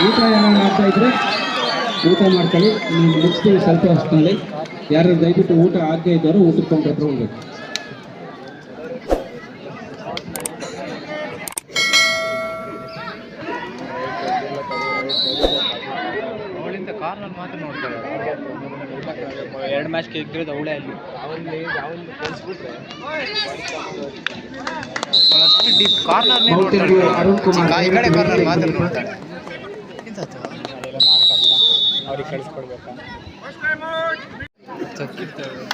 ಊಟ ಯಾರು ಮಾಡ್ತಾ ಇದ್ರೆ ಊಟ ಮಾಡ್ಕೊಳ್ಳಿ ನೀವು ಮುಗಿಸ್ತೀವಿ ಸ್ವಲ್ಪ ಅಷ್ಟರಲ್ಲಿ ಯಾರು ದಯವಿಟ್ಟು ಊಟ ಆಗದೆ ಇದ್ದವರು ಊಟಕ್ಕೆ ಹೋಗ್ಬೇಕು. ಎರಡು ಅವಳೆ ಅಲ್ಲಿ ಕಾರ್ನರ್ ಈ ಕಡೆ ಕಾರ್ನರ್ ಮಾತ್ರ ನೋಡ್ತಾಳೆ ಅವ್ರಿಗೆ ಕಳಿಸ್ಕೊಡ್ಬೇಕಾ ಚಕ್ಕಿರ್ತೇವೆ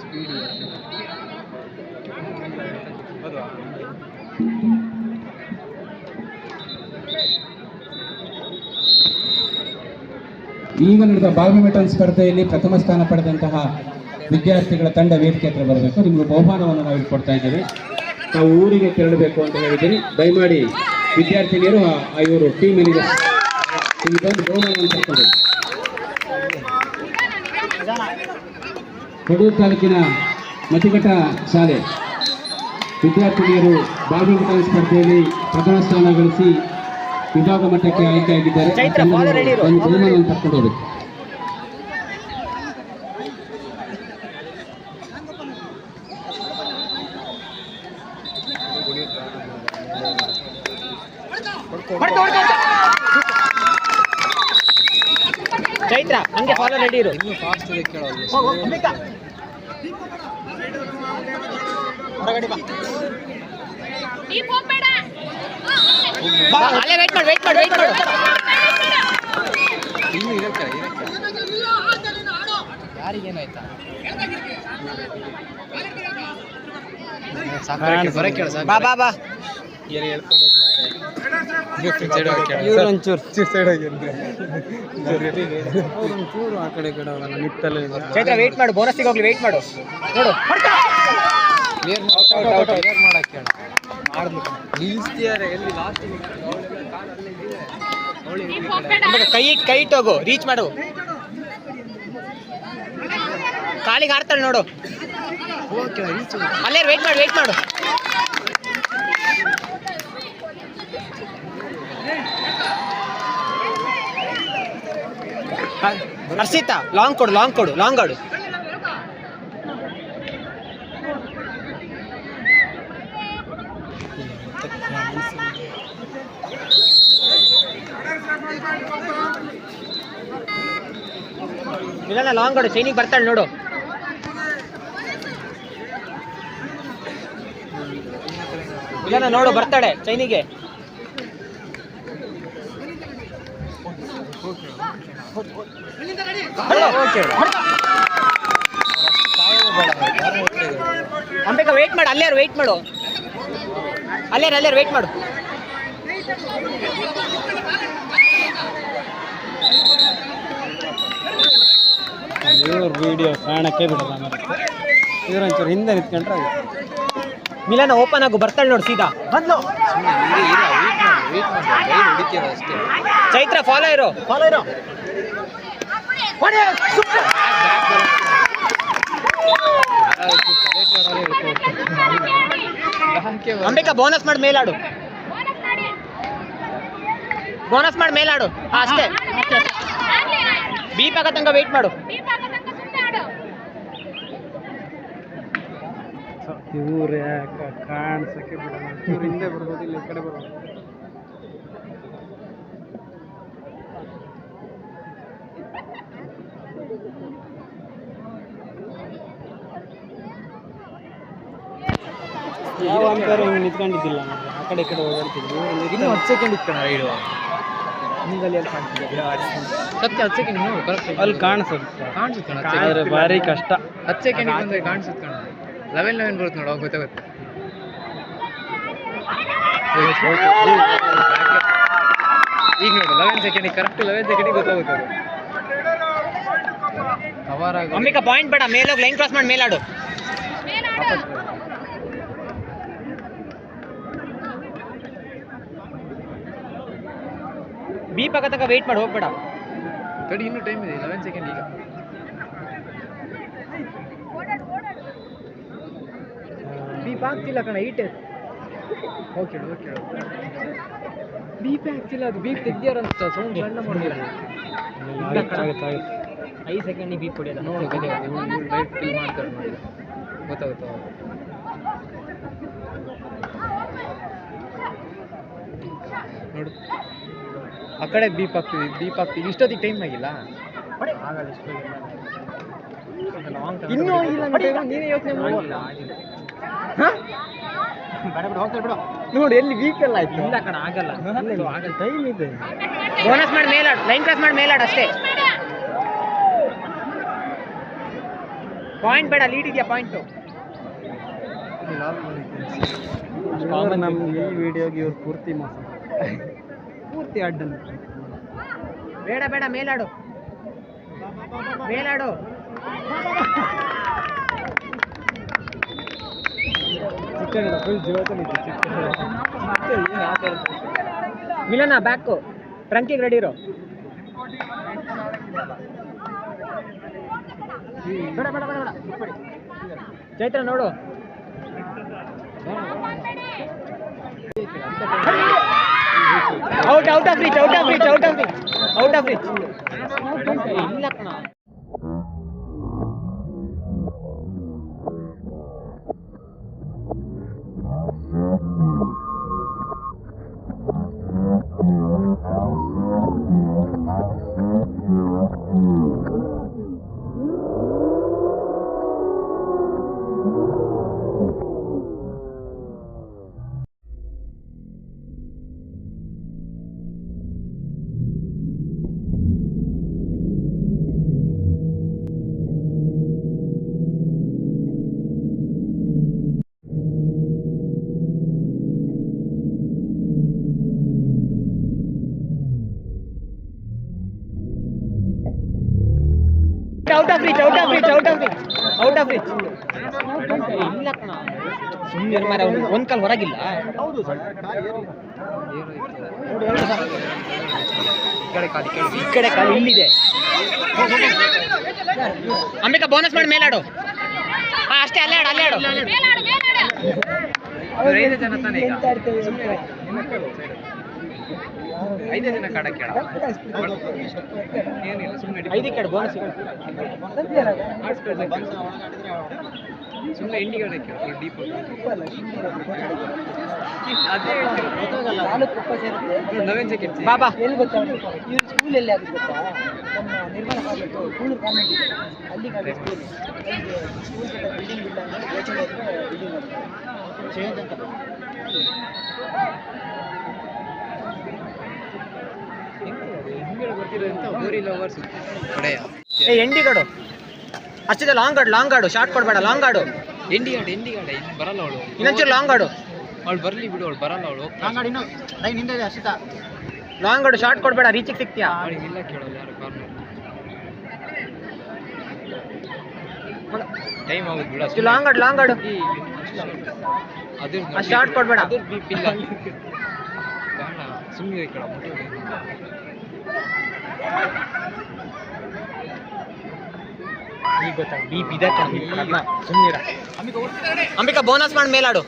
ಸ್ಪೀಡ್ ಈಗ ನಡೆದ ಬ್ಯಾಡ್ಮಿಂಟನ್ ಸ್ಪರ್ಧೆಯಲ್ಲಿ ಪ್ರಥಮ ಸ್ಥಾನ ಪಡೆದಂತಹ ವಿದ್ಯಾರ್ಥಿಗಳ ತಂಡ ವೇದಿಕೆ ಹತ್ರ ಬರಬೇಕು. ನಿಮಗೆ ಬಹುಮಾನವನ್ನು ನಾವು ಇಲ್ಲಿ ಕೊಡ್ತಾ ಇದ್ದೇವೆ. ನಾವು ಊರಿಗೆ ತೆರಳಬೇಕು ಅಂತ ಹೇಳಿದ್ದೀನಿ ದಯಮಾಡಿ ವಿದ್ಯಾರ್ಥಿನಿಯರು ಇವರು ಟೀಮ್ ಮ್ಯಾನೇಜರ್ ಇಲ್ಲಿ ಬಂದು ಬಹುಮಾನವನ್ನು ತಕ್ಕೊಂಡು ಕೊಡೂರು ತಾಲೂಕಿನ ಮತಿಘಟ್ಟ ಶಾಲೆ. ವಿದ್ಯಾರ್ಥಿನಿಯರು ಬ್ಯಾಡ್ಮಿಂಟನ್ ಸ್ಪರ್ಧೆಯಲ್ಲಿ ಪ್ರಥಮ ಸ್ಥಾನ ಗಳಿಸಿ ವಿಭಾಗ ಮಟ್ಟಕ್ಕೆ ಆಯ್ಕೆಯಾಗಿದ್ದಾರೆ. ಒಂದು ಬಹುಮಾನವನ್ನು ತಕ್ಕೊಂಡು ಹೋಗ್ಬೇಕು. ಚೈತ್ರ ಹಂಗೆ ಫಾಲೋ ರೆಡಿ ಇರು ಹೊರಗಡೆ ಬಾ. ಅಲ್ಲೇ ವೇಟ್ ಮಾಡಿ ವೇಟ್ ಮಾಡಿ ವೇಟ್ ಮಾಡು. ಇನ್ನೂ ಇರಕ್ಕೆ ಇರಕ್ಕೆ ಯಾರಿಗೇನಾಯ್ತಾ ಬಾ ಬಾ ಬಾ. ಚೈತ್ರ ವೇಟ್ ಮಾಡು ಬೋನಸ್ಸಿಗೆ ಹೋಗ್ಲಿ ವೇಟ್ ಮಾಡು. ನೋಡು ಮಾಡಕ್ಕೆ ಕೈ ಕೈ ಇಟ್ಟೋಗು ರೀಚ್ ಮಾಡು. ಕಾಲಿಗೆ ಆಡ್ತಾಳೆ ನೋಡು. ಓಕೆ ರೀಚ್ ಅಲ್ಲೇ ವೇಟ್ ಮಾಡು ವೇಟ್ ಮಾಡು. ಹರ್ಷಿತಾ ಲಾಂಗ್ ಕೊಡು ಲಾಂಗ್ ಕೊಡು ಲಾಂಗ್ ಆಡು. ಇಲ್ಲ ಲಾಂಗ್ ಕೊಡು ಚೈನಿಗೆ ಬರ್ತಾಳೆ ನೋಡು. ಇಲ್ಲ ನೋಡು, ಬರ್ತಾಳೆ ಚೈನಿಗೆ ಅಂಬೇಕ ವೇಟ್ ಮಾಡು ಅಲ್ಲೇ ವೇಟ್ ಮಾಡು. ಅಲ್ಲೇ ಅಲ್ಲೇ ವೇಟ್ ಮಾಡು ಇವ್ರ ವಿಡಿಯೋ ಕಾಣಕ್ಕೆ ಬಿಡಲ್ಲ ಇವ್ರೊಂಚೂರು ಹಿಂದೆ ನಿಂತ್ಕೊಂಡ್ರೆ ಮಿಲನ ಓಪನ್ ಆಗು ಬರ್ತಾಳೆ ನೋಡಿ ಸೀದಾ. ಬಂದ್ಲು. ಚೈತ್ರ ಫಾಲೋ ಇರೋ. ಫಾಲೋ ಇರೋ. ಅಂಬಿಕಾ ಬೋನಸ್ ಮಾಡಿ ಮೇಲಾಡು. ಬೋನಸ್ ಮಾಡಿ ಬೋನಸ್ ಮಾಡಿ ಮೇಲಾಡು. ಹಾ, ಅಷ್ಟೇ. ಬೀಪ್ ಆಗೋ ತನಕ ವೇಟ್ ಮಾಡು ದೀಪ್ ಆಗೋ ತನಕ ಸುಮ್ನೆ ಆಡು ಇವ್ರು ಯಾಕೆ ಕಾಣಿಸಕ್ಕೆ ಬಿಡಲ್ಲ. ಇವ್ರು ಹಿಂದೆ ಬರ್ಬೋದು ಇಲ್ಲಿ ಕಡೆ ಬರ್ಬೋದು. ಯಾವ ಅಂಪೇರ್ ಹಿಂಗೆ ನಿಂತ್ಕೊಂಡಿದ್ದಿಲ್ಲ? ಆ ಕಡೆ ಈ ಕಡೆ ಓಡಾಡ್ತಿದ್ವಿ ಇನ್ನು ಹತ್ತು ಸೆಕೆಂಡ್ ಇತ್ತು ರೈಡು ಅಲ್ಲಿ ಕಾಣ್ತಿದ್ದೆ ಸತ್ಯ ಹತ್ತು ಸೆಕೆಂಡ್ ಕರೆಕ್ಟ್ ಅಲ್ಲಿ ಕಾಣಿಸುತ್ತೆ. ಕಾಣಿಸುತ್ತೆ ಬಾರಿ ಭಾರಿ ಕಷ್ಟ. ಹತ್ತು ಸೆಕೆಂಡ್ ಕಾಣಿಸುತ್ತೆ ಕಣ. ಲೆವೆನ್ ಲೆವೆನ್ ಬರುತ್ತೆ ನೋಡು ಅವಾಗ ಗೊತ್ತಾಗುತ್ತೆ. ಈಗ ನೋಡು ಲೆವೆನ್ ಸೆಕೆಂಡಿಗೆ ಕರೆಕ್ಟ್ ಲೆವೆನ್ ಸೆಕೆಂಡಿಗೆ ಗೊತ್ತಾಗುತ್ತೆ ಕವರ್ ಆಗಿ ಅಮ್ಮಿಕ ಪಾಯಿಂಟ್ ಬೇಡ ಮೇಲೋಗಿ ಲೈನ್ ಕ್ರಾಸ್ ಮಾಡಿ ಮೇಲಾಡು ಬಿ ಪಕ್ಕ ತನಕ ವೇಟ್ ಮಾಡಿ ಹೋಗ್ಬೇಡ. ತಡಿ ಇನ್ನೂ ಟೈಮ್ ಇದೆ ಲೆವೆನ್ ಸೆಕೆಂಡ್ ಈಗ. ಬೀಪ್ ಆಗ್ತಿಲ್ಲ ಕಣ ಈಟ್ ಓಕೆ ಓಕೆ ಬೀಪ್ ಆಗ್ತಿಲ್ಲ ಅದು ಬೀಪ್ ತೆಗ್ದ್ಯಾರ ಅಂತ ಸೌಂಡ್ ಸಣ್ಣ ಮಾಡಿಲ್ಲ ಐದು ಸೆಕೆಂಡ್ ಬೀಪ್ ಹೊಡಿಯೋದು ನೋಡಿ ಲೈಟ್ ಫಿಲ್ ಮಾಡ್ತಾರೆ ನೋಡಿ. ಗೊತ್ತಾಗುತ್ತಾ ನೋಡು. ಆ ಕಡೆ ಬೀಪ್ ಆಗ್ತಿದೆ ಬೀಪ್ ಆಗ್ತಿದೆ ಇಷ್ಟೊತ್ತಿಗೆ ಟೈಮ್ ಆಗಿಲ್ಲ. ಇನ್ನೂ ಆಗಿಲ್ಲ ನೀನೇ ಯೋಚನೆ ಮಾಡಿಲ್ಲ ನೋಡಿ ಎಲ್ಲಿ ವೀಕ್ ಎಲ್ಲ ಆಯ್ತು. ಇಲ್ಲ ಕಣ ಆಗಲ್ಲ. ಆಗಲ್ಲ. ಟೈಮ್ ಇದೆ. ಬೋನಸ್ ಮಾಡಿ ಮೇಲಾಡು ಲೈನ್ ಕ್ರಾಸ್ ಮಾಡಿ ಮೇಲಾಡು ಅಷ್ಟೇ. ಪಾಯಿಂಟ್ ಬೇಡ ಲೀಡ್ ಇದೆಯಾ ಪಾಯಿಂಟು ನಮ್ಗೆ ಈ ವಿಡಿಯೋಗೆ ಇವ್ರು ಪೂರ್ತಿ ಮೋಸ. ಪೂರ್ತಿ ಅಡ್ಡನ್. ಬೇಡ ಬೇಡ ಮೇಲಾಡು ಮೇಲಾಡು ಮಿಲನ ಬ್ಯಾಕು ಟ್ರಂಕಿಗೆ ರೆಡಿ ಇರೋ. ಬೇಡ ಬೇಡ ಬೇಡ ಬೇಡ. ಚೈತ್ರ, ನೋಡು. Out out of reach out of reach out of reach out of reach ಇಲ್ಲ out of reach out of reach out of reach ಇಲ್ಲ ಕಣ ಸುಮ್ಮನೆ ಮಾರ ಒಂದ್ ಕಾಲ್ ಹೊರಗಿಲ್ಲ. ಈ ಕಡೆ ಕಾಲು ಇಲ್ಲಿದೆ. ಅಂಬಿಕಾ ಬೋನಸ್ ಮಾಡಿ ಮೇಲಾಡು ಹಾ ಅಷ್ಟೇ ಅಲ್ಲೇ ಆಡು ಅಲ್ಲೇ ಆಡು. ಮೇಲಾಡು ಮೇಲಾಡು ಐದು ಜನ ತಾನೇ ಈಗ. ಸುಮ್ಮನೆ ಐದೇ ದಿನ ಕಾಡ ಹೇಳ ಏನಿಲ್ಲ ಸುಮ್ಮನೆ ಐದು ಕಡೆ ಬೋನಸ್ ಸುಮ್ಮನೆ ಎಂಡಿ ಕಾಡಕ್ಕೆ ಹೇಳ ಡೀಪ್ ಅದೇ ನವೇನ್ ಸೆಕೆಂಡ್ ಬಾಬಾ. ಎಲ್ಲಿ ಗೊತ್ತಾ ಇದು ಸ್ಕೂಲ್ ಎಲ್ಲಿ ಆಗುತ್ತೆ ಗೊತ್ತಾ? ನಮ್ಮ ನಿರ್ಮಾಣ ಕಾಲೇಜು ಕೂಳೂರು ಕಾಮೆಂಟ್ ಅಲ್ಲಿ ಕಾಲ ಸ್ಕೂಲ್ ಸ್ಕೂಲ್ ಬಿಲ್ಡಿಂಗ್ ಬಿಲ್ಡ್ ಅಂದ್ರೆ ಯೋಚನೆ ಬಿಲ್ಡಿಂಗ್ ಚೇಂಜ್ ಅಂತ ಹಿಂಗೆ ಗೊತ್ತಿರೋದಂತ ಗೋರಿ ಲವರ್ಸ್ ಹೊಡೆಯ ಏ ಎಂಡಿ ಕಡು ಅಷ್ಟಿದೆ ಲಾಂಗ್ ಆಡು ಲಾಂಗ್ ಆಡು ಶಾರ್ಟ್ ಕೊಡಬೇಡ ಲಾಂಗ್ ಆಡು ಎಂಡಿ ಆಡ ಎಂಡಿ ಆಡ ಇನ್ನು ಬರಲ್ಲ ಅವಳು. ಇನ್ನೊಂಚೂರು ಲಾಂಗ್ ಆಡು ಅವಳು ಬರಲಿ ಬಿಡು ಅವಳು ಬರಲ್ಲ ಅವಳು. ಲಾಂಗಾಡಿ ಇನ್ನು. ಲೈನ್ ಹಿಂದೆ ಇದೆ ಅರ್ಷಿತಾ. ಲಾಂಗ್ ಆಡು ಶಾರ್ಟ್ ಕೊಡ್ಬೇಡ ರೀಚಿಗೆ ಸಿಗ್ತೀಯಾ? ಇಲ್ಲ ಕೇಳೋಲ್ಲ ಯಾರು ಕಾರ್ನರ್ ಟೈಮ್ ಆಗುತ್ತೆ ಬಿಡು ಅಷ್ಟು. ಲಾಂಗ್ ಆಡು ಲಾಂಗ್ ಆಡು ಅದು ಶಾರ್ಟ್ ಕೊಡ್ಬೇಡ. ಅದು ಸುಮ್ಮನೆ ಕೇಳ ಈಗ ಗೊತ್ತಾ? ಬೀಪ್ ಇದೆ ಸುಮ್ಮನಿರ ಅಂಬಿಕಾ ಬೋನಸ್ ಮಾಡಿ ಮೇಲಾಡು.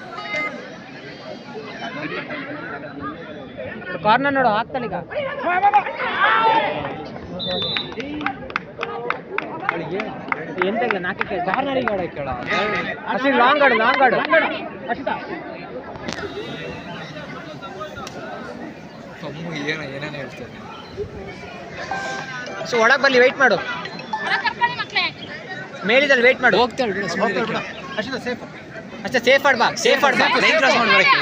ಕಾರ್ನರ್ ನೋಡು ಆಗ್ತಾಳೆ ಈಗ. ಎಂತ ಇಲ್ಲ ನಾಲ್ಕಕ್ಕೆ ಕಾರ್ನರಿಗೆ ಆಡೋ ಕೇಳ. ಅಷ್ಟು ಲಾಂಗ್ ಆಡು ಲಾಂಗ್ ಆಡು. ಅಮ್ಮ ಏನೋ ಏನೇನು ಹೇಳ್ತಾರೆ ಸೊ ಒಳಗೆ ಬಲ್ಲಿ ವೆಯ್ಟ್ ಮಾಡು. ಮೇಲಿದ್ದಲ್ಲಿ ಮೇಲಿದಲ್ಲಿ ವೆಯ್ಟ್ ಮಾಡು. ಹೋಗ್ತಾಳೆ ಬಿಡು ಸುಮ್ಮನೆ ಅರ್ಷಿತಾ ಸೇಫ್ ಅಷ್ಟೇ ಸೇಫ್ ಆಡ್ ಬಾ ಸೇಫ್ ಆಡ್ ಬಾ. ಲೈನ್ ಕ್ರಾಸ್ ಮಾಡ್ಬಾರಕ್ಕೆ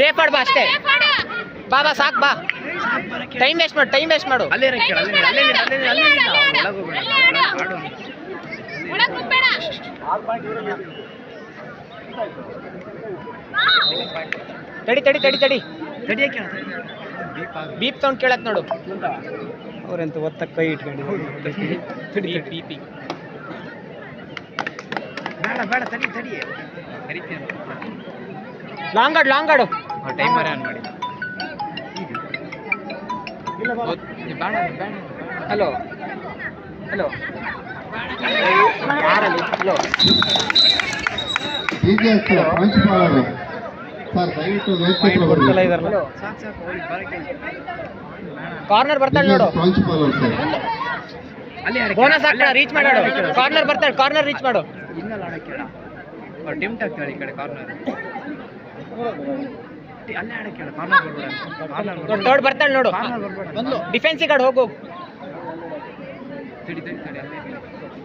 ಸೇಫ್ ಆಡ್ ಬಾ. ಅಷ್ಟೇ. ಬಾ ಬಾ ಸಾಕ್ ಬಾ. ಟೈಮ್ ವೇಸ್ಟ್ ಮಾಡು ಟೈಮ್ ವೇಸ್ಟ್ ಮಾಡು. ಅಲ್ಲೇ ಕೇಳ ಅಲ್ಲೇ ಅಲ್ಲೇ ಅಲ್ಲೇ ಅಲ್ಲೇ ಒಳಗೆ ಹೋಗ್ಬೇಡ ಆಡು ಒಳಗ್ ಹೋಗ್ಬೇಡ ತಡಿ ತಡಿ ತಡಿ ತಡಿ. ತಡಿಯಕ್ಕೆ ಬೀಪ್ ಸೌಂಡ್ ಕೇಳತ್ ನೋಡು. ಅವ್ರೆಂತ ಒತ್ತ ಕೈ ಇಟ್ಕೊಂಡಿದ್ದಾರೆ ಬೀಪ್ ಬೇಡ ಬೇಡ ತಡಿ ತಡಿ. ಲಾಂಗ್ ಆಡು ಲಾಂಗ್ ಆಡು. ಟೈಮರ್ ಆನ್ ಮಾಡಿ. ಬೇಡ ಬೇಡ hello hello hello hello corner ಬರ್ತಾಳೆ ನೋಡು. ಬೋನಸ್ ಹಾಕ್ತಾಳ ರೀಚ್ ಮಾಡೋಡು ಕಾರ್ನರ್ ಬರ್ತಾಳೆ ಕಾರ್ನರ್ ರೀಚ್ ಮಾಡು. ಆಗ್ತಾಳೆ ಈ ಕಡೆ ಕಾರ್ನರ್ ಥರ್ಡ್ ಬರ್ತಾಳೆ ನೋಡು. ಬಂದು ಡಿಫೆನ್ಸ್ ಕಡೆ ಹೋಗು.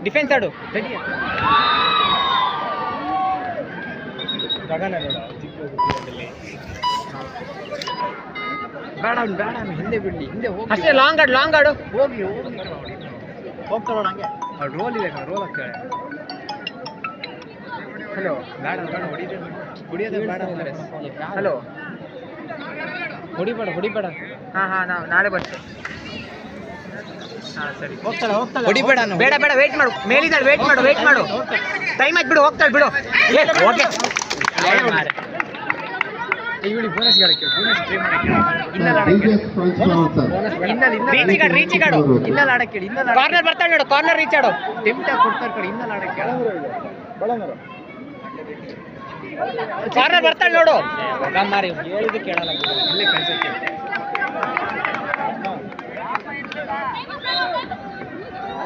ಡಿಫೆನ್ಸ್ ಆಡು. ತಡಿ. ಬೇಡ ಅವ್ನು ಬೇಡ ಅವ್ನು ಹಿಂದೆ ಬಿಡಿ ಹಿಂದೆ ಹೋಗಿ ಅಷ್ಟೇ ಲಾಂಗ್ ಆಡು ಲಾಂಗ್ ಆಡು ಹೋಗಿ ಹೋಗಿ ಹೋಗ್ತಾಳ ಹಂಗೆ. ಅವ್ಳು ರೋಲ್ ಇದೆ ರೋಲ್ ಹಾಕ್ತಾಳೆ ಹಲೋ ಬೇಡ ಬೇಡ ಹೊಡಿದೆ. ಹೊಡಿಯೋದೇ ಬೇಡ ಅಂತಾರೆ ಹಲೋ ಹೊಡಿಬೇಡ ಹೊಡಿಬೇಡ. ಹಾ ಹಾ ನಾವು ನಾಳೆ ಬರ್ತೀವಿ. ಹೊಡಿಬೇಡ ಬೇಡ ಬೇಡ ವೇಟ್ ಮಾಡು. ಮೇಲಿದ್ದಾಳೆ ವೇಟ್ ಮಾಡು ವೇಟ್ ಮಾಡು. ಟೈಮ್ ಆಯ್ತು ಬಿಡು ಹೋಗ್ತಾಳೆ ಬಿಡು. ಓಕೆ ಇವಳಿ ಬೋನಸ್ ಗಾಡಕ್ಕೆ ಬೋನಸ್ ಟ್ರೈ ಮಾಡಕ್ಕೆ ಇನ್ನಲ್ಲ ಬಿ ಆಡಕ್ಕೆ ರೀಚ್ ಕಾಡು ರೀಚ್ ಕಾಡು ಇನ್ನಲ್ಲ ಆಡಕ್ಕೆ ಹೇಳಿ ಇನ್ನಲ್ಲ ಕಾರ್ನರ್ ಬರ್ತಾಳೆ ನೋಡು ಕಾರ್ನರ್ ರೀಚ್ ಆಡು. ಟೆಂಪ್ಟ್ ಕೊಡ್ತಾರೆ ಕಡೆ ಇನ್ನಲ್ಲ ಆಡಕ್ಕೆ ಕಾರ್ನರ್ ಬರ್ತಾಳೆ ನೋಡು. ಮಾರಿ ಹೇಳಿದ್ದು ಕೇಳಲ್ಲ. ಇಲ್ಲೇ ಕಳ್ಸಕ್ಕೆ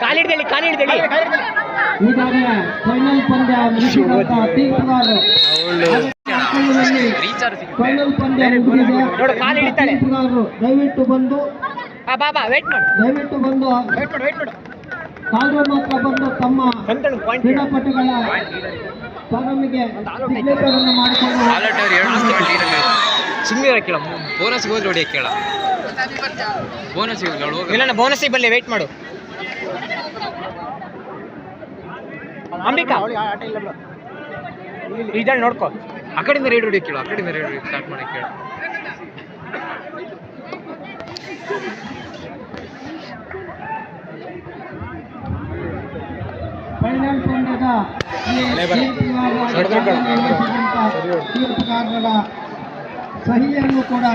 ಕಾಲಿಡ್ದೇಳಿ ಕಾಲಿಡ್ದೇಳಿ ಈಗಾಗಲೇ ಫೈನಲ್ ಪಂದ್ಯ ಮುಗಿಸಿದಂತ ತೀರ್ಪುಗಾರರು ದಯವಿಟ್ಟು ಬಂದು. ಆ ಬಾ ಬಾ ವೇಟ್ ಮಾಡು. ದಯವಿಟ್ಟು ಬಂದು. ಮಾತ್ರ ಬಂದು ತಮ್ಮ ಕ್ರೀಡಾಪಟುಗಳ ಸಿಗ್ನೇಚರನ್ನು ಮಾಡಿಕೊಂಡು ಸುಮ್ಮನೆ ಕೇಳ. ಬೋನಸ್ ಹೋದ್ರೆ ಹೊಡಿಯ ಕೇಳ ಬೋನಸ್ ಇಲ್ಲ ಬೋನಸ್ಸಿಗೆ ಬರಲಿ ವೇಟ್ ಮಾಡು. ಅಂಬಿಕಾ. ಇದ್ದಾಳೆ ನೋಡ್ಕೋ. ಆ ಕಡೆಯಿಂದ ರೇಡ್ ಹೊಡಿಯಕ್ಕೆ ಕೇಳು ಆ ಕಡೆಯಿಂದ ರೇಡ್ ಹೊಡಿಯಕ್ಕೆ ಸ್ಟಾರ್ಟ್ ಮಾಡಿ ಕೇಳು. ಫೈನಲ್ ಪಂದ್ಯದ ಈ ತೀರ್ಪುಗಾರರ ತೀರ್ಪುಗಾರರ ಸಹಿಯನ್ನು ಕೂಡ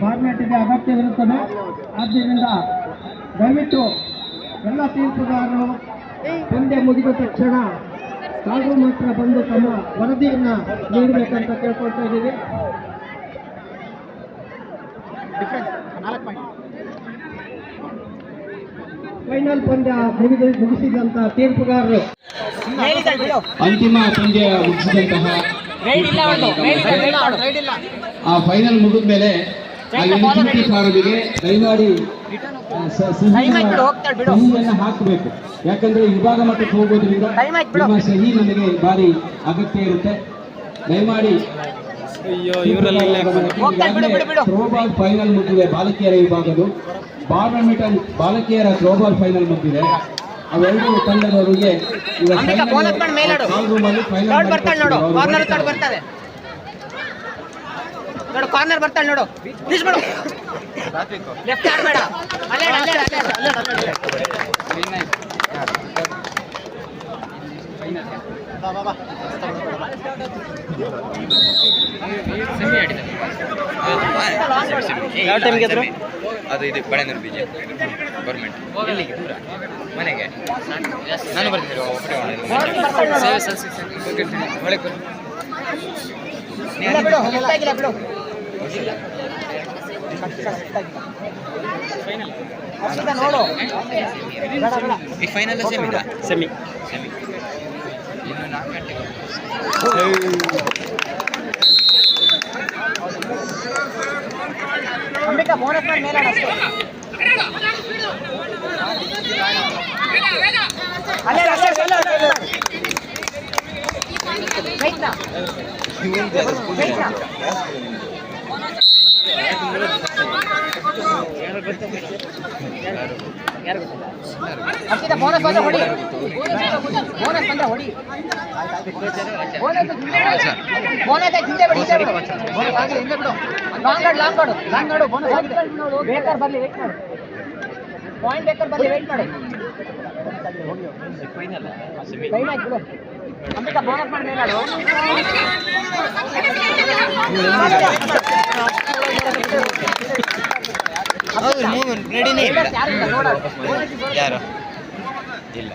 ಫಾರ್ಮ್ಯಾಟಿಗೆ ಅಗತ್ಯವಿರುತ್ತದೆ ಆದ್ದರಿಂದ ದಯವಿಟ್ಟು ಎಲ್ಲ ತೀರ್ಪುಗಾರರು ಪಂದ್ಯ ಮುಗಿದ ತಕ್ಷಣ ತಾವು ಮಾತ್ರ ಬಂದು ತಮ್ಮ ವರದಿಯನ್ನು ನೀಡಬೇಕಂತ ಕೇಳ್ಕೊಳ್ತಾ ಇದ್ದೀವಿ. ಫೈನಲ್ ಪಂದ್ಯ ಮುಗಿದ ಮುಗಿಸಿದಂತ ತೀರ್ಪುಗಾರರು. ಅಂತಿಮ ಪಂದ್ಯ ಮುಗಿಸಿದಂತಹ ಆ ಫೈನಲ್ ಮುಗಿದ ಮೇಲೆ ಫಾರಮಿಗೆ ದಯಮಾಡಿ ಹಾಕಬೇಕು. ಯಾಕಂದ್ರೆ ವಿಭಾಗ ಮಟ್ಟಕ್ಕೆ ಹೋಗೋದ್ರಿಂದ. ನಿಮ್ಮ ಸಹಿ ನಮಗೆ ಭಾರಿ ಅಗತ್ಯ ಇರುತ್ತೆ. ದಯಮಾಡಿ ಅಯ್ಯೋ ಹೋಗ್ತಾಳೆ ಬಿಡು ಬಿಡು ಬಿಡು. ಥ್ರೋಬಾಲ್ ಫೈನಲ್ ಮುಗಿದೆ ಬಾಲಕಿಯರ ವಿಭಾಗದ್ದು ಬ್ಯಾಡ್ಮಿಂಟನ್ ಬಾಲಕಿಯರ ಥ್ರೋಬಾಲ್ ಫೈನಲ್ ಮುಗಿದಿದೆ. ಅವೆರಡು ತಂಡದವರಿಗೆ ಈಗ ಫೈನಲ್ ನೋಡು ಕಾರ್ನರ್ ಬರ್ತಾಳೆ ನೋಡು. ಪ್ಲೀಸ್ ಮಾಡು ಲೆಫ್ಟ್ ಆಡ್ಬೇಡ ಅಲ್ಲೇ ಅಲ್ಲೇ ಅಲ್ಲೇ ಅಲ್ಲೇ ಯಾವ ಟೈಮ್ ಗೆದ್ರು ಅದು ಇದು ಬಳೆನೂರು ಬೀಜ ಗೌರ್ಮೆಂಟ್ ಎಲ್ಲಿಗೆ? ದೂರ? ಮನೆಗೆ? ನಾನು ಬರ್ತೀನಿ. ಬಿಡು ಬಿಡು. ನೋಡು ಈ ಫೈನಲ್ ಸೆಮಿದ ಸೆಮಿ ಸೆಮಿ ಇನ್ನು ನಾಲ್ಕು ಗಂಟೆಗೆ ಅಂಬಿಕಾ ಬೋನಸ್ ಮೇಲೆ ಅಲ್ಲೇ ಅಲ್ಲೇ ಅರ್ಷಿತಾ ಬೋನಸ್ ಬಂದ್ರೆ ಹೊಡಿ ಬೋನಸ್ ಬಂದ್ರೆ ಹೊಡಿ ಬೋನಸ್ ಬೋನಸ್ ಹಿಂದೆ ಬಿಡಿ ಹಿಂದೆ ಬಿಡು ಬೋನಸ್ ಆಗಿದೆ ಹಿಂದೆ ಬಿಡು ಲಾಂಗ್ ಆಡು ಲಾಂಗ್ ಆಡು ಲಾಂಗ್ ಬೋನಸ್ ಆಗಿದೆ ಬೇಕಾದ್ರೆ ಬರ್ಲಿ ವೇಟ್ ಮಾಡಿ ಪಾಯಿಂಟ್ ಬೇಕಾದ್ರೆ ಬರ್ಲಿ ವೇಟ್ ಮಾಡಿ ಟೈಮ್ ಹೌದು ರೆಡಿನೇ ಇಲ್ಲ. ಯಾರು? ಇಲ್ಲ.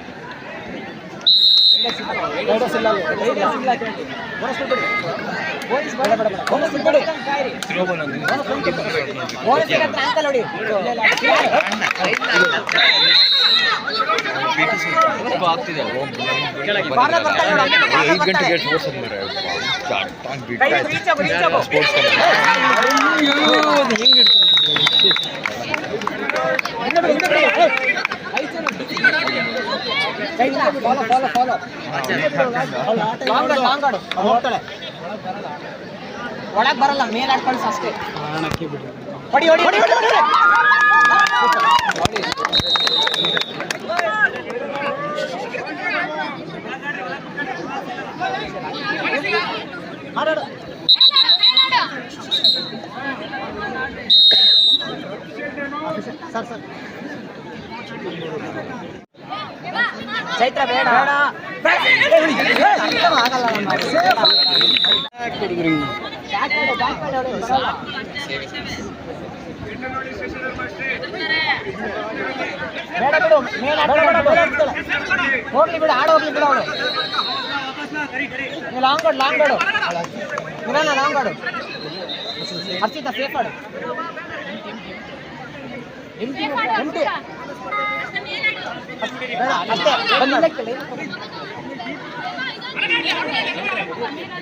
ಬಾರ್ಡರ್ ಐದು ಗಂಟೆಗೆ ಬರ್ತಾನೆ. ತೋರ್ಸೋದು ಮರ ಕೈ reach ಆಗು, reach ಆಗು. ಹಿಂದೆ ಬಿಡು, ಹಿಂದೆ ಬಿಡು. ಏ, ಐದು ಜನ. ಕೈ ಇಲ್ಲ, follow, follow, follow. Long guard, long guard. ಅವ್ಳು ಹೋಗ್ತಾಳೆ. ಒಳಗ್ ಬರಲ್ಲ ಮೇಲ್ ಆಡ್ ಕಳ್ಸು ಅಷ್ಟೇ ಪ್ರಾಣಕ್ಕೆ ಬಿಡಿ ಹೊಡಿ ಹೊಡಿ ಹೊಡಿ ಹೊಡಿ ಹೊಡಿ ಆಡಾಡು ಸರ್ ಸರ್ ಚೈತ್ರ ಬೇಡ ಬೇಡ ಆಗಲ್ಲ ಬೇಡ ಬಿಡು ಮೇಲೆ ಆಡ್ತಾಳೆ, ಮೇಲೆ ಆಡ್ತಾಳೆ. ಹೋಗ್ಲಿ ಬಿಡು ಆಡ ಹೋಗ್ಲಿ ಬಿಡು ಅವಳು long guard long guard Mirana long guard Harshita safe ಆಡು ಎಂಟಿ ಎಂಟಿ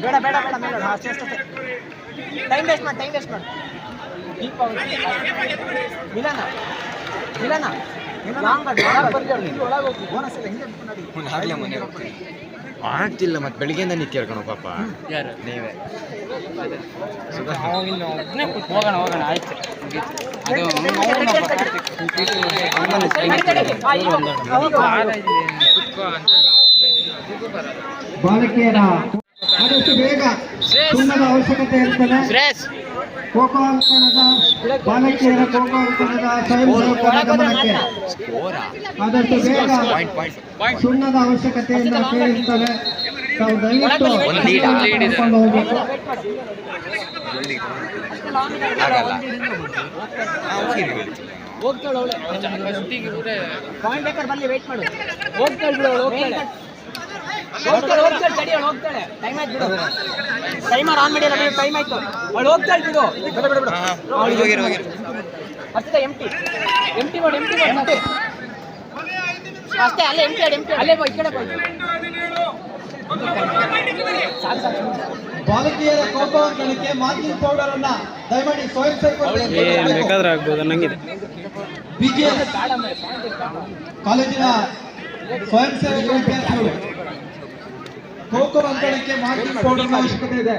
ಬೇಡ ಬೇಡ ಬೇಡ ಬೇಡ ಅಷ್ಟೇ ಅಷ್ಟೇ ಟೈಮ್ ವೇಸ್ಟ್ ಮಾಡಿ ಟೈಮ್ ವೇಸ್ಟ್ ಮಾಡಿ ದೀಪ ಮಿಲನ ಮಿಲನ ಲಾಂಗ್ ಒಳಗೆ ಹೋಗಿ ಬೋನಸ್ ಎಲ್ಲ ಹಿಂಗೆ ನೋಡಿ ಆಗ್ಲೇ ಮನೆ ಹೋಗ್ತೀನಿ ಆಗ್ತಿಲ್ಲ ಮತ್ತೆ ಬೆಳಿಗ್ಗೆಯಿಂದ ನಿಂತು ಕಣೋ ಪಾಪ. ಯಾರು? ನೀವೇ. ಹೋಗೋಣ ಹೋಗೋಣ ಆಯ್ತು. ಅದು ಬಾಲಕಿಯರ ಆದಷ್ಟು ಬೇಗ ಸುಣ್ಣದ ಅವಶ್ಯಕತೆ ಇರ್ತದೆ. ಖೋಖೋ ಅಂಕಣದ ಬಾಲಕಿಯರ ಖೋಖೋ ಅಂಕಣದ ಸ್ವಯಂ ಸೇವಕರ ಗಮನಕ್ಕೆ ಆದಷ್ಟು ಬೇಗ ಪಾಯಿಂಟ್ ಪಾಯಿಂಟ್. ಸುಣ್ಣದ ಅವಶ್ಯಕತೆಯಿಂದ ಕೇಳಿರ್ತವೆ ತಾವು ದಯವಿಟ್ಟು. ಕರ್ಕೊಂಡು ಹೋಗ್ಬೇಕು. ಆಗಲ್ಲ ಹೋಗ್ತಾಳೆ ಅವಳೆ. ಪಾಯಿಂಟ್ ಬೇಕಾದ್ರೆ ಬರ್ಲಿ ವೇಟ್ ಮಾಡು. ಹೋಗ್ತಾಳೆ ಬಿಡು ಅವಳು ಹೋಗ್ತಾಳೆ. ಟೈಮರ್ ಆನ್ ಬಿಡು. ಟೈಮ್ ಆಯ್ತು. ಅವಳು ಹೋಗ್ತಾಳೆ ಬಿಡು. ಹೋಗಿರು ಹೋಗಿರು ಅರ್ಚಿತ ಎಂಟಿ ಎಂಟಿ ಮಾಡಿ ಎಂಟಿ ಮಾಡಿ ಅಷ್ಟೇ ಅಲ್ಲೇ ಎಂಟಿ ಎಂಟಿ ಅಲ್ಲೇ ಹೋಗಿ ಈ ಕಡೆ ಹೋಗಿ ಮಾರ್ಕಿಂಗ್ ಪೌಡರ್ ಅನ್ನ ದಯಮಾಡಿ ಸ್ವಯಂ ಏನ್ ಬೇಕಾದ್ರೆ ಆಗ್ಬೋದು ನಂಗಿದೆ. ಬಿಜಿಎಸ್ ಕಾಲೇಜಿನ ಸ್ವಯಂ ಸೇವಕ ಖೋಖೋ ಅಂಕಣಕ್ಕೆ ಮಾರ್ಕಿಂಗ್ ಪೌಡರ್ ಅವಶ್ಯಕತೆ ಇದೆ.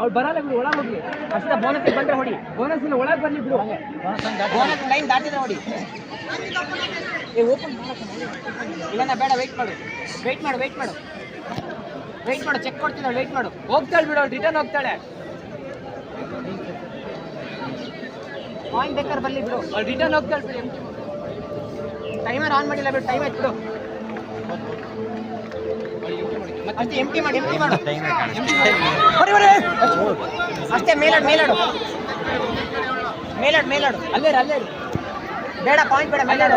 ಅವ್ರು ಬರಲ್ಲ ಬಿಡು ಒಳಗೆ ಹೋಗ್ಲಿ ಅಷ್ಟೇ ಬೋನಸ್ ಬಂದ್ರೆ ಹೊಡಿ. ಬೋನಸ್ ಇಲ್ಲ ಒಳಗೆ ಬರ್ಲಿ ಬಿಡು. ಬೋನಸ್ ಲೈನ್ ದಾಟಿದ್ರೆ ಹೊಡಿ. ಏ ಓಪನ್ ಇಲ್ಲ. ಬೇಡ ವೆಯ್ಟ್ ಮಾಡು. ವೆಯ್ಟ್ ಮಾಡು ವೆಯ್ಟ್ ಮಾಡು. ವೆಯ್ಟ್ ಮಾಡು ಚೆಕ್ ಕೊಡ್ತೀನಿ ವೆಯ್ಟ್ ಮಾಡು. ಹೋಗ್ತಾಳೆ ಬಿಡು ಅವ್ಳು ರಿಟರ್ನ್ ಹೋಗ್ತಾಳೆ. ಪಾಯಿಂಟ್ ಬೇಕಾದ್ರೆ ಬರ್ಲಿ ಬಿಡು ಅವ್ಳು ರಿಟರ್ನ್ ಹೋಗ್ತಾಳೆ ಬಿಡು ಟೈಮರ್ ಆನ್ ಮಾಡಿಲ್ಲ ಬಿಡು ಟೈಮ್ ಆಯ್ತು ಬಿಡು ಅಷ್ಟೇ ಎಂಟಿ ಮಾಡಿ ಎಂಟಿ ಮಾಡು ಹೊಡಿ ಹೊಡಿ ಅಷ್ಟೇ ಮೇಲಾಡು ಮೇಲಾಡು ಮೇಲಾಡು ಮೇಲಾಡು ಅಲ್ಲೇ ಇರು, ಅಲ್ಲೇ ಇರು. ಬೇಡ ಪಾಯಿಂಟ್ ಬೇಡ ಮೇಲಾಡು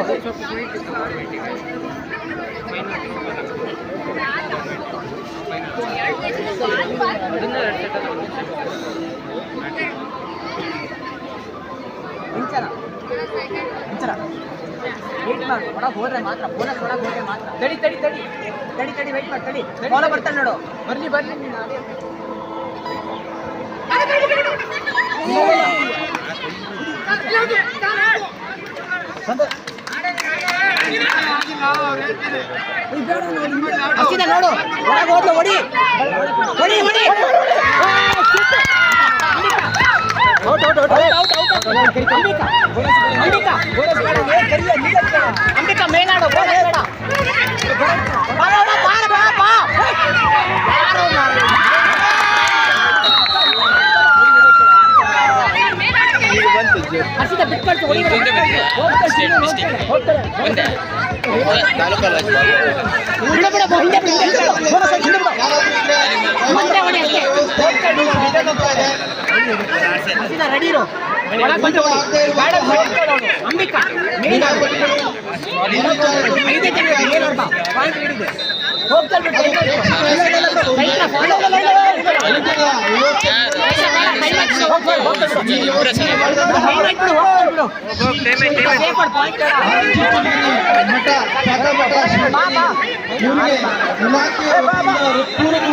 ಇಂಚನ ವೆಯ್ಟ್ ಮಾಡು ಒಳಗೆ ಹೋದ್ರೆ ಮಾತ್ರ ಬೋನಸ್ ಒಳಗೆ ಹೋದ್ರೆ ಮಾತ್ರ ತಡಿ ತಡಿ ತಡಿ ತಡಿ ತಡಿ ವೆಯ್ಟ್ ಮಾಡಿ ತಡಿ ಫಾಲೋ ಬರ್ತಾನೆ ನೋಡು ಬರ್ಲಿ ಬರ್ಲಿ ನೀನು ಅದೇ ಹಸಿದ ನೋಡು ಒಳಗೆ ಹೋದ್ಲು ಹೊಡಿ ಹೊಡಿ ಹೊಡಿ out out out out out Ambika Ambika bonus ಬೇಡ ಏ ಕರಿಯ ನೀಲ ಅಂಬಿಕಾ ಮೇಲಾಡು ಬೋನಸ್ ಬೇಡ ಬಾ ಬಾ ಬಾ ಬಾ ಡಿಸ್ಟಿಕ್ ಹೊಡಿ ಬೇಡ ಅಂಬಿಕಾ. ಐದೇ ಜನ ಇದ್ದೀವಿ, ಮೇಲ್ ಹೊಡ್ಬಾ. ಪಾಯಿಂಟ್ ಹಿಡಿದು. ಹೋಗ್ತಾ ಇರ್ಬೇಕು, ಹೋಗ್ತಾ ಇರ್ಬೇಕು. ಇಲ್ಲ, ಇಲ್ಲ, ಇಲ್ಲ, ಬಿಡು. ರೈತ, follow, ಇಲ್ಲ, ಇಲ್ಲ, ಇಲ್ಲ, ಇಲ್ಲ, ಇಲ್ಲ. ಬೇಡ, ಕೈ ಮಾಡ್ಬಿಡು, ಹೋಗ್ತಾ ಇರು, ಹೋಗ್ತಾ ಇರು. ಬಿಡು, ಕೈ ಮಾಡ್ಬಿಡು, ಹೋಗ್ತಾ ಇರು, ಬಿಡು. ಸೇಫ್ ಮಾಡು, point ಬೇಡ. ಮಠ ಚಟಮಠ ಬಾ, ಬಾ. ಇವರಿಗೆ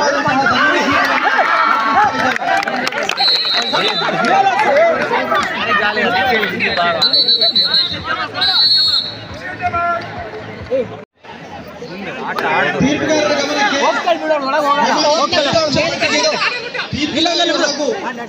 ಇಲಾಖೆಯ ವತಿಯಿಂದ ಹೃತ್ಪೂರ್ವಕವಾದಂತಹ ಧನ್ಯವಾದ ತೀರ್ಪುಗಾರರ ಗಮನಕ್ಕೆ ಹೋಗ್ತಾ ಇರು, ಬಿಡು, ಒಳಗ್ ಹೋಗಲ್ಲ. ಹೋಗ್ತಾ ಇರು. ತೀರ್ಪುಗಾರರ ಹಾಗೂ ಕ್ರೀಡಾಪಟುಗಳ ಸಹಿಯೊಂದಿಗೆ ಇಲ್ಲಿಗೆ ಹೋಗ್ತಾಳೆ, ನೀವೇ ಹೋಗ್ತಾಳೆ. ಫಲಿತಾಂಶ ಪಟ್ಟಿಯನ್ನು ತೀರ್ಪುಗಾರರು ಹಾಗೂ ಹೋಗಲ್ಲ ಅವಳು. ಸಹಿ ಮಾಡಿ ಇಲ್ಲಿಗೆ ಕಳಿಸಬೇಕು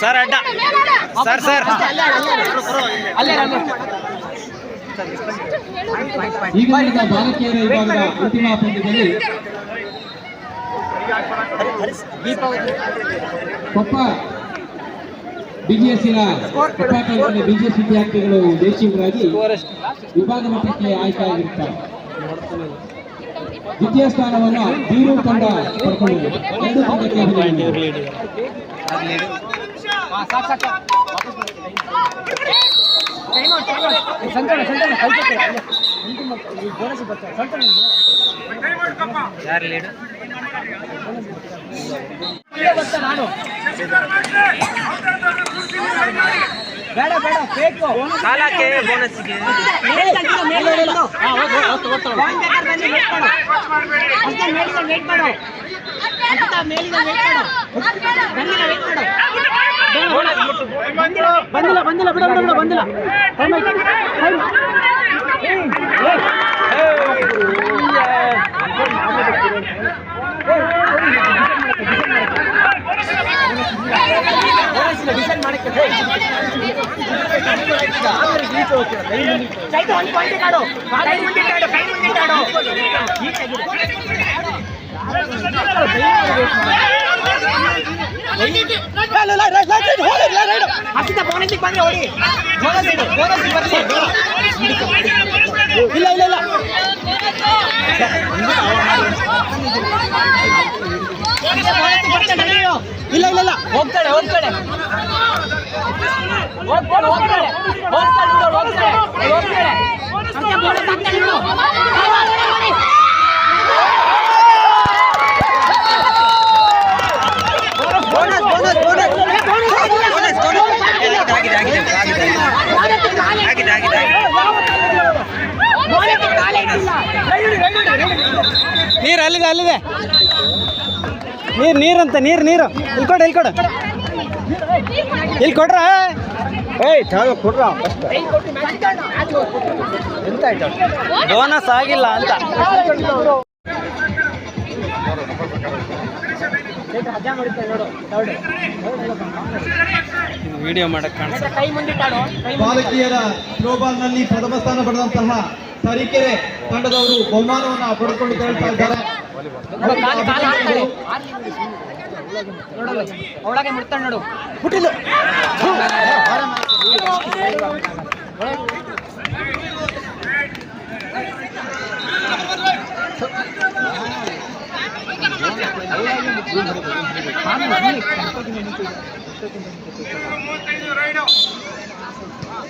ಸರ್ ಅಡ್ಡ. Sir sir. ಈಗ ಬಾಲಕಿಯರ ವಿಭಾಗದ ಅಂತಿಮ ಪಂದ್ಯದಲ್ಲಿ ಕೊಪ್ಪ ಬಿಜಿಎಸ್ಸಿನ ಕೊಪ್ಪ ತಾಲೂಕಿನ ಬಿಜಿಎಸ್ ವಿದ್ಯಾರ್ಥಿಗಳು ದೇಶೀಯರಾಗಿ ವಿಭಾಗ ಮಟ್ಟಕ್ಕೆ ಆಯ್ಕೆಯಾಗಿರುತ್ತಾರೆ ದ್ವಿತೀಯ ಸ್ಥಾನವನ್ನು ಬೀರು ತಂಡ ಪಡ್ಕೊಂಡಿದೆ. ಎರಡು ತಂಡಕ್ಕೆ ಸಂತೋಣ ಯಾರು ಲೀಡ್ ನಾನು. ಕಾಲಕ್ಕೆ ಬೋನಸ್ಗೆ ಮಾಡು. ಅಂತ ಮೇಲಿಂದ ವೇಟ್ ಮಾಡು. ಬಂದಿಲ್ಲ ಬಂದಿಲ್ಲ ಬಂದಿಲ್ಲ ಬಂದಿಲ್ಲ. ಬಿಡ ಬಿಡ ಬಿಡ ಬಂದಿಲ್ಲ ಟೈಮ್ ಆಯ್ತು ಟೈಮ್ ಡಿಸೈಡ್ ಮಾಡಕ್ಕೆ ಚೈತು ಒಂದು ಪಾಯಿಂಟ್ ಆಡು ಕೈ ಮುಂದಿಟ್ಟು ಆಡು ಕೈ ಮುಂದಿಟ್ಟು ಆಡು ಈ ತೆಗಿರು. ಹಸಿದ ಬೋನಸ್ಸಿಗೆ ಬಂದ್ರೆ ಹೊಡಿ ಬೋನಸ್ ಇಡು ಬೋನಸ್ ಬರ್ಲಿ ಇಲ್ಲ ಇಲ್ಲ ಇಲ್ಲ. ಇಲ್ಲ ಇಲ್ಲ ಇಲ್ಲ. ಹೋಗ್ತಾಳೆ ಹೋಗ್ತಾಳೆ. ಹೋಗ್ತಾಳೆ ಹೋಗ್ತಾಳೆ. ಹೋಗ್ತಾಳೆ ಹೋಗ್ತಾಳೆ. ಹೋಗ್ತಾಳೆ ಅಂತ ಬೋನಸ್ ಹಾಕ್ತಾಳೆ ಬಿಡು. Bonus bonus bonus bonus bonus ಆಗಿದೆ ಆಗಿದೆ ಆಗಿದೆ ಆಗಿದೆ ಆಗಿದೆ ನೀರು ಅಲ್ಲಿದೆ ಅಲ್ಲಿದೆ. ನೀರು ನೀರಂತ ನೀರು ನೀರು. ಇಲ್ಲಿ ಕೊಡು ಇಲ್ಲಿ ಕೊಡು ಇಲ್ಲಿ ಕೊಡ್ರ ಏಯ್ ಚಾಗ ಕೊಡ್ರ? ಎಂತ ಆಯ್ತು ಬೋನಸ್ ಆಗಿಲ್ಲ ಅಂತ. ವಿಡಿಯೋ ಮಾಡಕ್ ಕಾಣಿಸ್ತಾ ಕೈ ನಲ್ಲಿ ಕೈ ಬಾಲಕಿಯರ ಥ್ರೋಬಾಲ್ನಲ್ಲಿ ಪ್ರಥಮ ಸ್ಥಾನ ಪಡೆದಂತಹ ತರೀಕೆರೆ ತಂಡದವರು ಬಹುಮಾನವನ್ನು ಪಡೆದುಕೊಂಡು ಕೇಳ್ತಾ ಇದ್ದಾರೆ. ಒಳಗೆ ಮುಟ್ತಾಳೆ ನೋಡು. ಬಿಟ್ಟಿಲ್ಲ ಮೂವತ್ತೈದು ರೈಡ್,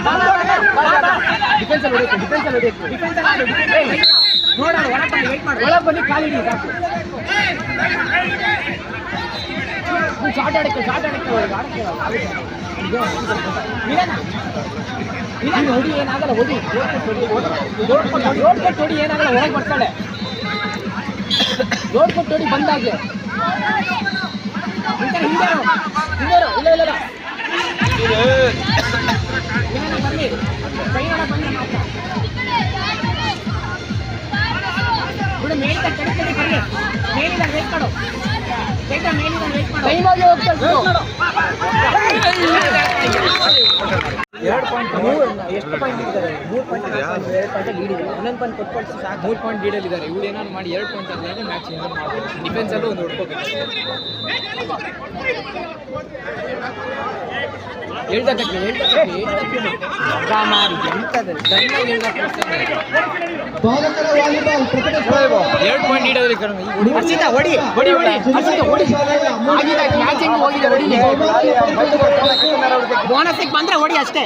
ಅದು ಡಿಫೆನ್ಸ್ ಅಲ್ಲಿ ಹೊಡಿಬೇಕು ಡಿಫೆನ್ಸ್ ಅಲ್ಲಿ ಹೊಡಿಬೇಕು ಡಿಫೆನ್ಸ್ ಅಲ್ಲಿ ಆಡು ಡಿಫೆನ್ಸ್ ನೋಡೋಣ ಒಳಗೆ ಬನ್ನಿ ವೆಯ್ಟ್ ಮಾಡಿ ಒಳಗೆ ಬನ್ನಿ ಕಾಲಿಡಿ ಸಾಕು ನೀವು ಶಾರ್ಟ್ ಆಡಕ್ಕೆ ಶಾರ್ಟ್ ಆಡಕ್ಕೆ ಒಳಗೆ ಆಡಕ್ಕೆ ಮಿಲನ ಮಿಲನ ಹೊಡಿ ಏನಾಗಲ್ಲ ಹೊಡಿ ಲೋಡ್ ಕೊಟ್ಟು ಹೊಡಿ ಲೋಡ್ ಕೊಟ್ಟು ಹೊಡಿ ಏನಾಗಲ್ಲ ಒಳಗೆ ಬರ್ತಾಳೆ ಲೋಡ್ ಕೊಟ್ಟು ಹೊಡಿ ಬಂದಾಗ್ಲೆ ಹಿಂದೆ ಹಿಂದೇರು ಹಿಂದೇರು ಇಲ್ಲ ಇಲ್ಲ ಎರಡು ಪಾಯಿಂಟ್ ಎಷ್ಟು ಪಾಯಿಂಟ್ ಇದ್ದಾರೆ ಮೂರು ಪಾಯಿಂಟ್ ಎರಡು ಲೀಡ್ ಇದೆ ಒಂದೊಂದು ಪಾಯಿಂಟ್ ಕೊಟ್ಕೊಳ್ಸಿ ಸಾಕು ಮೂರು ಪಾಯಿಂಟ್ ಲೀಡಲ್ಲಿ ಇದ್ದಾರೆ ಇವ್ರು ಏನಾದ್ರು ಮಾಡಿ ಎರಡು ಪಾಯಿಂಟ್ ಅಂದರೆ ಮ್ಯಾಚ್ ಏನಾದ್ರು ಮಾಡ್ಬೋದು ಡಿಫೆನ್ಸಲ್ಲೂ ಒಂದು ಹೊಡ್ಕೋಬೇಕು. ಹೇಳ್ದಕ್ಕೆ ಎರಡು ಪಾಯಿಂಟ್ ಇಡೋದ್ರಿ ಹರ್ಷಿತ ಹೊಡಿ ಹೊಡಿ ಹೊಡಿ. ಹರ್ಷಿತ ಹೊಡಿ. ಆಗಿದೆ ಮ್ಯಾಚ್ ಹೆಂಗ್ ಹೋಗಿದೆ ಹೊಡಿ. ಬೋನಸ್ಸಿಗೆ ಬಂದ್ರೆ ಹೊಡಿ ಅಷ್ಟೇ.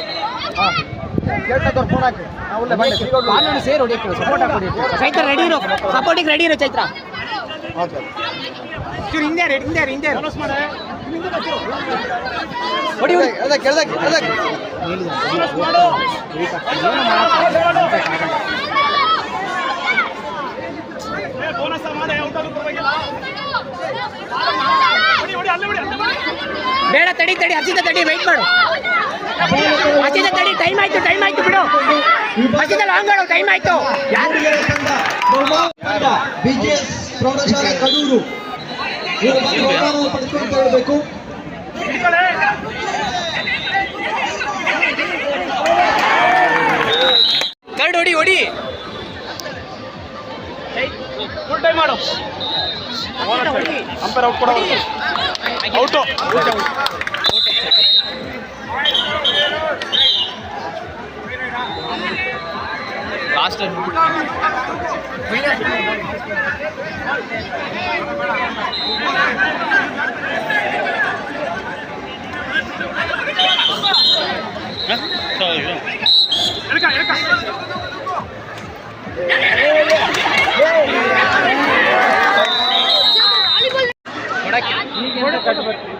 ಸೇರಿ ಹೊಡಿಯಕ್ಕೆ ಸಪೋರ್ಟ್ ಹಾಕಿ ಚೈತ್ರ ರೆಡಿ ಇರೋ. ಸಪೋರ್ಟಿಗೆ ರೆಡಿ ಇರೋ ಚೈತ್ರ. ಹಿಂದೆ ರೆಡಿ ಹಿಂದೆ ಹಿಂದೆ ಹೊಡಿ ಹೊಡಿ. ಬೇಡ ತಡಿ ತಡಿ ಹಸಿದ ತಡಿ ವೆಯ್ಟ್ ಮಾಡು. ಹಸಿದ ತಡಿ ಟೈಮ್ ಆಯ್ತು ಟೈಮ್ ಆಯ್ತು ಬಿಡು. ಹಸಿದ ಲಾಂಗ್ ಮಾಡು ಟೈಮ್ ಆಯ್ತು. ಯಾರು ಪ್ರೌಢಶಾಲೆ ಕಡೂರು. ಇವರು ಬಂದು ಹೇಳಬೇಕು ಕರ್ಡ್ ಹೊಡಿ ಹೊಡಿ. ಫುಲ್ ಟೈಮ್ ಮಾಡು. ಅಂಪೇರ್ ಔಟ್ ಕೊಡೋ ಔಟು லாஸ்ட் எடுக்கா எடுக்கா கட்டுப்பட்டு